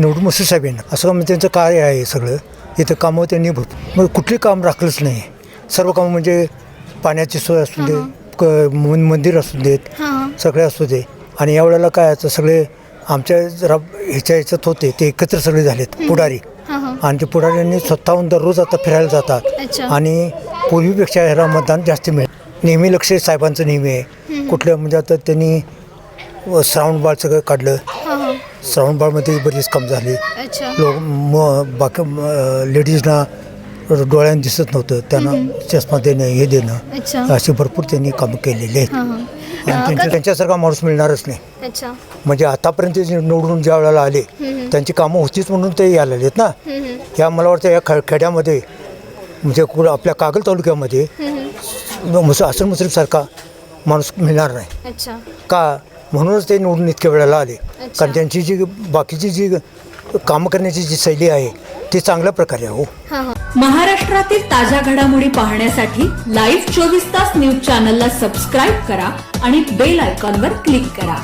निवडून मसूर साहेब यांना असं म्हणजे त्यांचं काय आहे सगळं. इथं कामं त्यांनी भरपूर मग कुठली काम राखलंच नाही. सर्व कामं म्हणजे पाण्याची सोय असू दे क मंदिर असू देत सगळे असू दे. आणि यावेळेला काय आता सगळे आमच्या जरा ह्याच्या ह्याच्यात होते ते एकत्र सगळे झालेत पुढारी. आणि ते पुढाऱ्यांनी स्वतःहून दररोज आता फिरायला जातात. आणि पूर्वीपेक्षा ह्याला मतदान जास्त मिळेल. नेहमी लक्ष साहेबांचं नेहमी आहे. कुठलं म्हणजे आता त्यांनी श्रावण बाळ सगळं काढलं. हां हां श्रावण बाळमध्ये बरीच कम झाली. अच्छा. लोक म बाकी लेडीजना डोळ्यानं दिसत नव्हतं. त्यांना चष्मा देणं हे देणं अशी भरपूर त्यांनी कामं केलेली आहेत. हां हां. आणि त्यांच्या त्यांच्यासारखा माणूस मिळणारच नाही. अच्छा. म्हणजे आतापर्यंत जे निवडून ज्या वेळेला आले त्यांची कामं होतीच म्हणून ते यायला आहेत ना. हम्म, हम्म, या मला वाटतं या ख खेड्यामध्ये म्हणजे कुठं आपल्या कागल तालुक्यामध्ये हम्म, मुस आसन मुश्रीफसारखा माणूस मिळणार नाही. अच्छा. का? म्हणूनच ते निवडून इतक्या वेळेला आले. कारण त्यांची जी बाकीची जी कामं करण्याची जी शैली आहे ती चांगल्या प्रकारे आहे हां. महाराष्ट्रातील ताज्या घडामोडी पाहण्यासाठी लाईव्ह चोवीस तास न्यूज चॅनलला सबस्क्राईब करा आणि बेल आयकॉनवर क्लिक करा.